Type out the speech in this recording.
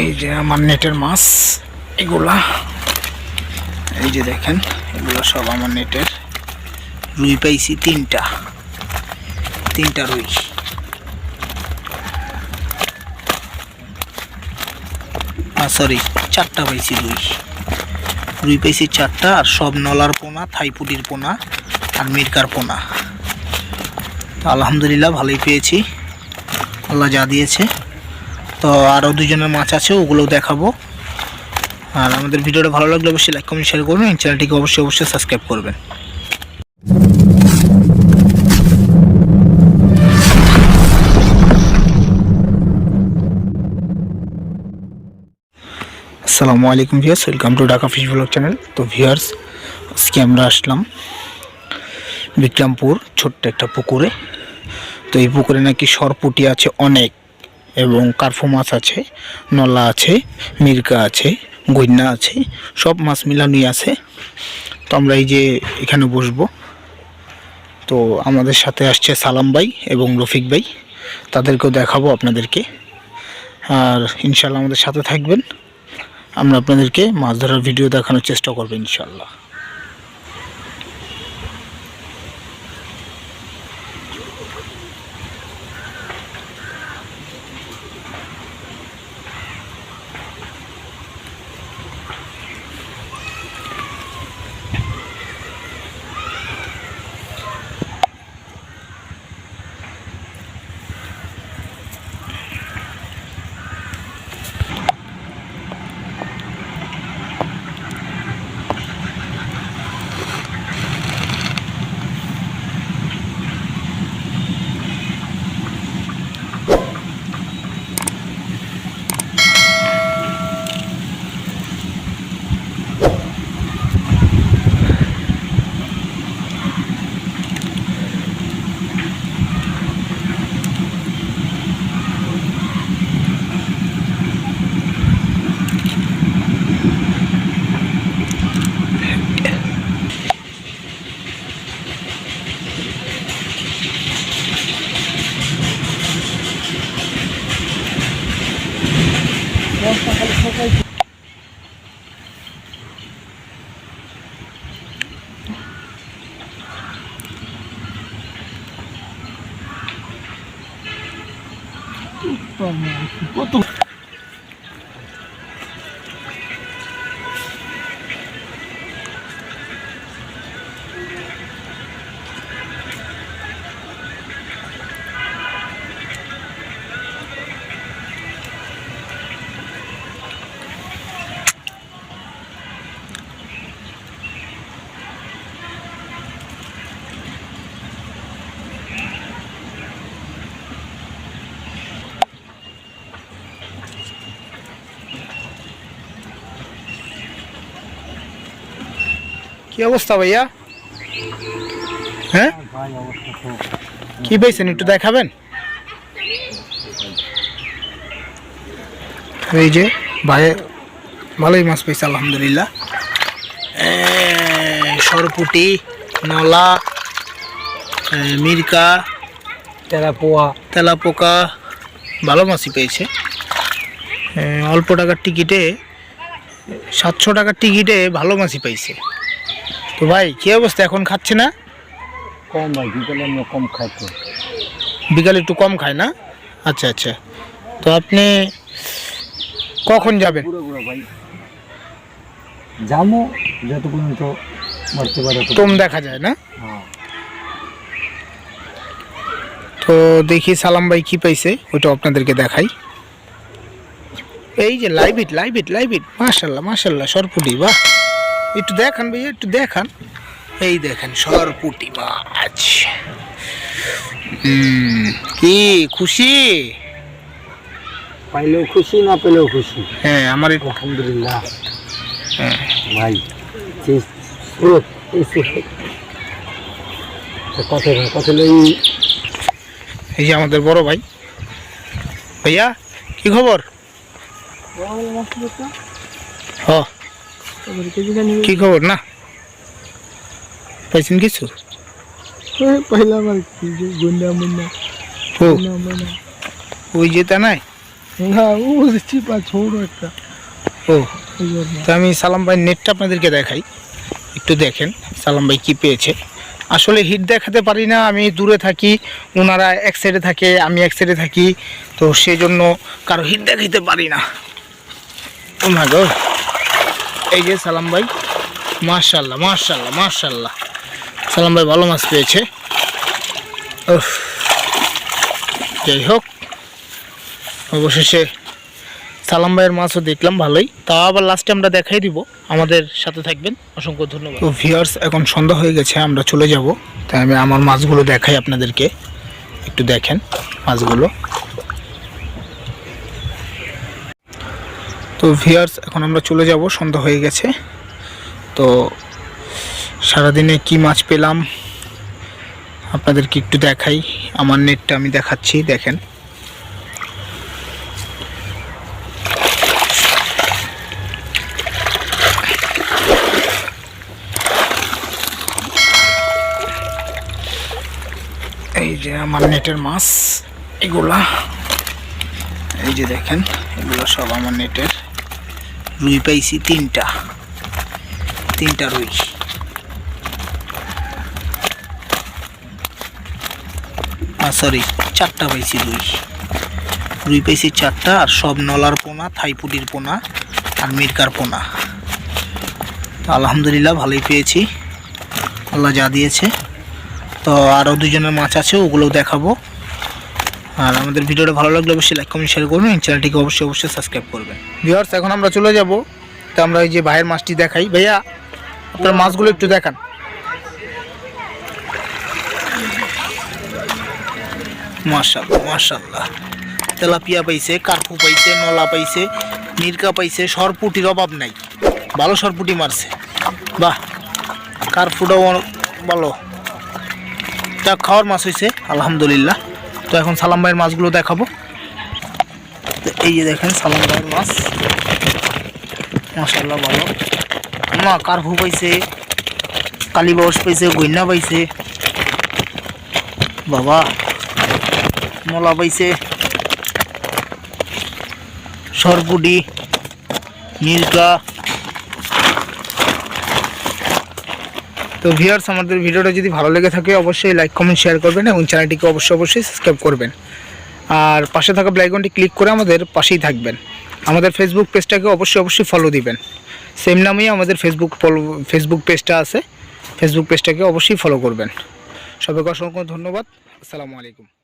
এই যে আমার নেটের মাছ, এগুলা। এই যে দেখেন, এগুলো সব আমার নেটের। রুই পাইছি তিনটা। তিনটা রুই। সরি চারটা পাইছি রুই। রুই পাইছি চারটা, আর সব নলার পোনা, থাইপুটির পোনা, আর মিরকার পোনা। আলহামদুলিল্লাহ ভালোই পেয়েছি। আল্লাহ যা দিয়েছে। তো আরও দুজনের মাছ আছে, ওগুলোও দেখাবো। আর আমাদের ভিডিওটা ভালো লাগলে অবশ্যই লাইক কমেন্ট শেয়ার করবেন। চ্যানেলটিকে অবশ্যই অবশ্যই সাবস্ক্রাইব করবেন। আসসালামু আলাইকুম viewers welcome to Dhaka fish blog channel তো ভিউয়ার্স আজকে আমরা আসলাম বিক্রমপুর, ছোট্ট একটা পুকুরে। তো এই পুকুরে নাকি সরপুটি আছে অনেক। এবং কার্ফু মাছ আছে, নলা আছে মির্কা আছে গৈন্না আছে, সব মাছ মিলানোই আছে। তো আমরা এই যে এখানে বসবো। তো আমাদের সাথে আসছে সালাম ভাই এবং রফিক ভাই। তাদেরকেও দেখাবো আপনাদেরকে। আর ইনশাল্লাহ আমাদের সাথে থাকবেন। আমরা আপনাদেরকে মাছ ধরার ভিডিও দেখানোর চেষ্টা করব ইনশাল্লাহ কত কি অবস্থা ভাইয়া? হ্যাঁ? কি পেয়েছেন একটু দেখাবেন? এই যে ভাই ভালোই মাছ পেয়েছে আলহামদুলিল্লাহ। সরপুটি নলা মিরকা তেরা পোয়া তেলাপোকা ভালো মাছই পেয়েছে অল্প টাকার টিকিটে সাতশো টাকার টিকিটে ভালো মাছই পাইছে। তো ভাই কি অবস্থা? এখন খাচ্ছে না? কম ভাই বিকেলে আমরা কম খাইতো। বিকালে একটু কম খায় না? আচ্ছা আচ্ছা। তো আপনি কখন যাবেন? ভাই। যাব যত পর্যন্ত মারতে পারে তোম দেখা যায় না? হ্যাঁ। তো দেখি সালাম ভাই কি পাইছে ওইটা আপনাদেরকে দেখাই। এই যে live it live it live it. মাশাল্লাহ মাশাল্লাহ সরপুটি বাহ। একটু দেখান ভাইয়া একটু দেখান। এই দেখেন সরপুটি মাছ। কি খুশি? পাইলেও খুশি না পেলেও খুশি? হ্যাঁ আমার আলহামদুলিল্লাহ। হ্যাঁ। ভাই কথা এই যে আমাদের বড় ভাই। ভাইয়া কি খবর? হ। কি খবর না? পাইছেন কিছু? পাইলাম আর কি গুন্ডা মুন্ডা। ওই যে তা নাই? না ও চিপা ছোট একটা। ও এই তো আমি সালাম ভাই নেটটা আপনাদেরকে দেখাই। একটু দেখেন সালাম ভাই কী পেয়েছে। আসলে হিট দেখাতে পারি না আমি দূরে থাকি ওনারা এক সাইডে থাকে আমি এক সাইডে থাকি তো সেই জন্য কারও হিট দেখাইতে পারি না। ও গো এই যে সালাম ভাই মার্শাল্লাহ মার্শাল্লাহ মার্শাল্লাহ সালাম ভাই ভালো মাছ পেয়েছে। যাই হোক, অবশেষে সালাম ভাইয়ের মাছও দেখলাম ভালোই। তাও আবার লাস্টে আমরা দেখাই দিব। আমাদের সাথে থাকবেন। অসংখ্য ধন্যবাদ। তো ভিউয়ার্স এখন সন্ধ্যা হয়ে গেছে, আমরা চলে যাব। তাই আমি আমার মাছগুলো দেখাই আপনাদেরকে। একটু দেখেন মাছগুলো। তো ভিয়ার্স এখন আমরা চলে যাব। সন্ধ্যা হয়ে গেছে। তো সারাদিনে কি মাছ পেলাম আপনাদেরকে একটু দেখাই। আমার নেটটা আমি দেখাচ্ছি, দেখেন। এই যে আমার নেটের মাছ, এগুলা। এই যে দেখেন, এগুলো সব আমার নেটের। রুই পাইছি তিনটা। তিনটা রুই। সরি চারটা পাইছি রুই। রুই পাইছি চারটা, আর সব নলার পোনা, থাইপুটির পোনা, আর মিরকার পোনা। আলহামদুলিল্লাহ ভালোই পেয়েছি। আল্লাহ যা দিয়েছে। তো আরও দুজনের মাছ আছে, ওগুলোও দেখাবো। আর আমাদের ভিডিওটা ভালো লাগলে অবশ্যই লাইক কমেন্ট শেয়ার করবেন। চ্যানেলটিকে অবশ্যই অবশ্যই সাবস্ক্রাইব করবেন। ভিউয়ার্স এখন আমরা চলে যাব। তো আমরা এই যে ভাইয়ের মাছটি দেখাই। ভাইয়া, আপনার মাছগুলো একটু দেখান। মাশাল্লাহ মাশাল্লাহ তেলাপিয়া পাইছে, কার্পু পাইছে, নলা পাইছে, মিরকা পাইছে, সরপুটির অভাব নাই। ভালো সরপুটি মারছে। বাহ, কার্পুটাও ভালো। তা খাওয়ার মাছ হয়েছে আলহামদুলিল্লাহ। এখন সালাম ভাইয়ের মাছগুলো দেখাবো। এই যে দেখেন, সালাম ভাইয়ের মাছ। মাসাল্লাহ ভালো। মা কার্ভু পাইছে? কালীবাউস পাইছে গইনা পাইছে। বাবা, মলা পাইছে। সরপুটি মির্কা তো ভিউয়ার্স আমাদের ভিডিওটা যদি ভালো লেগে থাকে, অবশ্যই লাইক কমেন্ট শেয়ার করবেন এবং চ্যানেলটিকে অবশ্যই অবশ্যই সাবস্ক্রাইব করবেন। আর পাশে থাকা ব্লাইকনটি ক্লিক করে আমাদের পাশেই থাকবেন। আমাদের ফেসবুক পেজটাকে অবশ্যই অবশ্যই ফলো দিবেন। সেম নামেই আমাদের ফেসবুক ফেসবুক পেজটা আছে। ফেসবুক পেজটাকে অবশ্যই ফলো করবেন। সবাইকে অসংখ্য ধন্যবাদ। আসসালামু আলাইকুম।